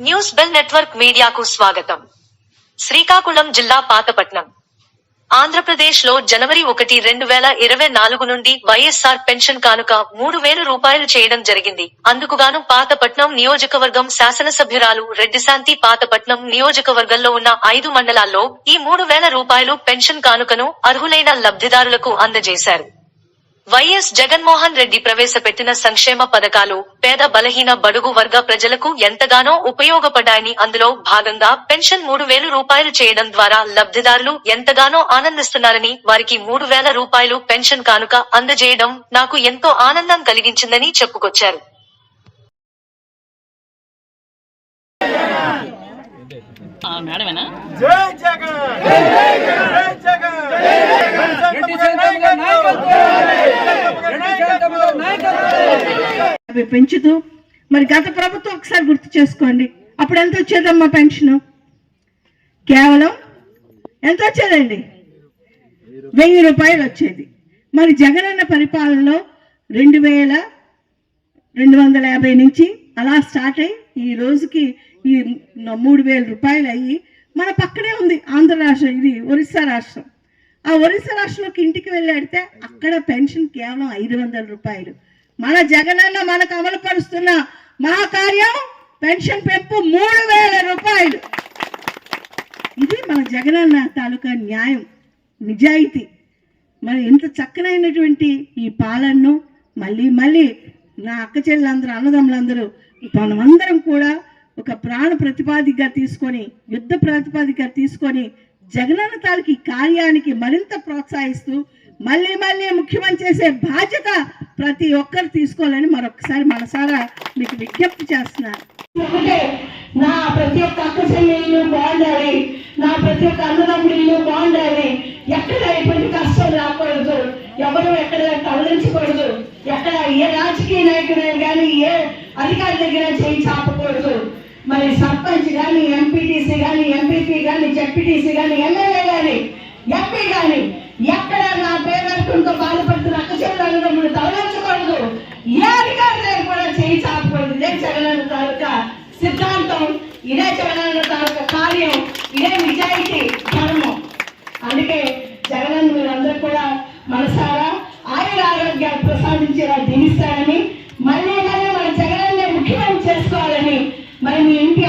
News bell network మీడియాకు స్వాగతం. శ్రీకాకుళం జిల్లా పాతపట్నం. ఆంధ్రప్రదేశ్లో జనవరి ఒకటి రెండు వేల ఇరవై నాలుగు నుండి వైఎస్ఆర్ పెన్షన్ కానుక మూడు వేల రూపాయలు చేయడం జరిగింది. అందుకుగాను పాతపట్నం నియోజకవర్గం శాసనసభ్యురాలు రెడ్డిశాంతి పాతపట్నం నియోజకవర్గంలో ఉన్న ఐదు మండలాల్లో ఈ మూడు వేల రూపాయలు పెన్షన్ కానుకను అర్హులైన లబ్ధిదారులకు అందజేశారు. వైఎస్ జగన్మోహన్ రెడ్డి ప్రవేశపెట్టిన సంక్షేమ పథకాలు పేద బలహీన బడుగు వర్గ ప్రజలకు ఎంతగానో ఉపయోగపడ్డాయని అందులో భాగంగా పెన్షన్ మూడు వేలు రూపాయలు చేయడం ద్వారా లబ్ధిదారులు ఎంతగానో ఆనందిస్తున్నారని వారికి మూడు వేల రూపాయలు పెన్షన్ కానుక అందజేయడం నాకు ఎంతో ఆనందం కలిగించిందని చెప్పుకొచ్చారు. ఆ, మేడమేనా? జై జగన్! జై జగన్! రెడ్డి చంద్రబాబు అవి పెంచుతూ మరి గత ప్రభుత్వం ఒకసారి గుర్తు చేసుకోండి. అప్పుడు ఎంత వచ్చేదమ్మా పెన్షన్? కేవలం ఎంత వచ్చేదండి? వెయ్యి రూపాయలు వచ్చేది. మరి జగనన్న పరిపాలనలో రెండు వేల రెండు వందల యాభై నుంచి అలా స్టార్ట్ అయ్యి ఈ రోజుకి ఈ మూడు వేల రూపాయలు అయ్యి మన పక్కనే ఉంది ఆంధ్ర రాష్ట్రం ఇది ఒరిస్సా రాష్ట్రం. ఆ ఒరిస్సా రాష్ట్రంలోకి ఇంటికి వెళ్ళాడితే అక్కడ పెన్షన్ కేవలం ఐదు వందల రూపాయలు. మన జగనన్న మనకు అమలు పరుస్తున్న మహాకార్యం పెన్షన్ పెంపు మూడు వేల రూపాయలు. ఇది మన జగనన్న తాలూకా న్యాయం నిజాయితీ. మరి ఇంత చక్కనైనటువంటి ఈ పాలనను మళ్ళీ మళ్ళీ నా అక్క చెల్లెలందరూ అన్నదమ్ములందరూ మనమందరం కూడా ఒక ప్రాణ ప్రతిపాదికగా తీసుకొని యుద్ధ ప్రతిపాదికగా తీసుకొని జగనన్న తాలూకు ఈ కార్యానికి మరింత ప్రోత్సహిస్తూ మళ్ళీ మళ్ళీ ముఖ్యమంత్రి చేసే బాధ్యత ప్రతి ఒక్కరు తీసుకోవాలని మరొకసారి మనసారా మీకు విజ్ఞప్తి చేస్తున్నారు నా ప్రతి ఒక్క అక్క చెల్లెళ్ళు బాగుండాలి. నా ప్రతి ఒక్క అన్నదమ్ముళ్ళు బాగుండాలి. ఎక్కడ ఎటువంటి కష్టం రాకూడదు. ఎవరు ఎక్కడ తరలించకూడదు ఎక్కడ ఏ రాజకీయ నాయకుడు కానీ ఏ అధికారి దగ్గర చేయి చాపకూడదు. సర్పంచ్ కానీ ఎంపీటీసీ కానీ ఎంపీపీ కానీ జెడ్పీటీసీ కానీ ఎమ్మెల్యే కానీ ఎంపీ కానీ ఎక్కడ నా పేదరికంతో బాధపడుతున్న అక్క చెల్లెళ్ళు తరలించకూడదు ఏ అధికారి దగ్గర కూడా చేయి చాపకూడదు. ఇదే జగనన్న తాలూకా సిద్ధాంతం ఇదే జగనన్న తాలూకా కార్యం ఇదే నిజాయితీ ధర్మం. అందుకే జగనన్న మీరందరూ కూడా మనసారా ఆయుర ఆరోగ్యాలు ప్రసాదించేలా దీవిస్తారని మళ్ళీ మళ్ళీ మన జగనన్నే ముఖ్యమంత్రి చేసుకోవాలని మరి మీ ఇంటి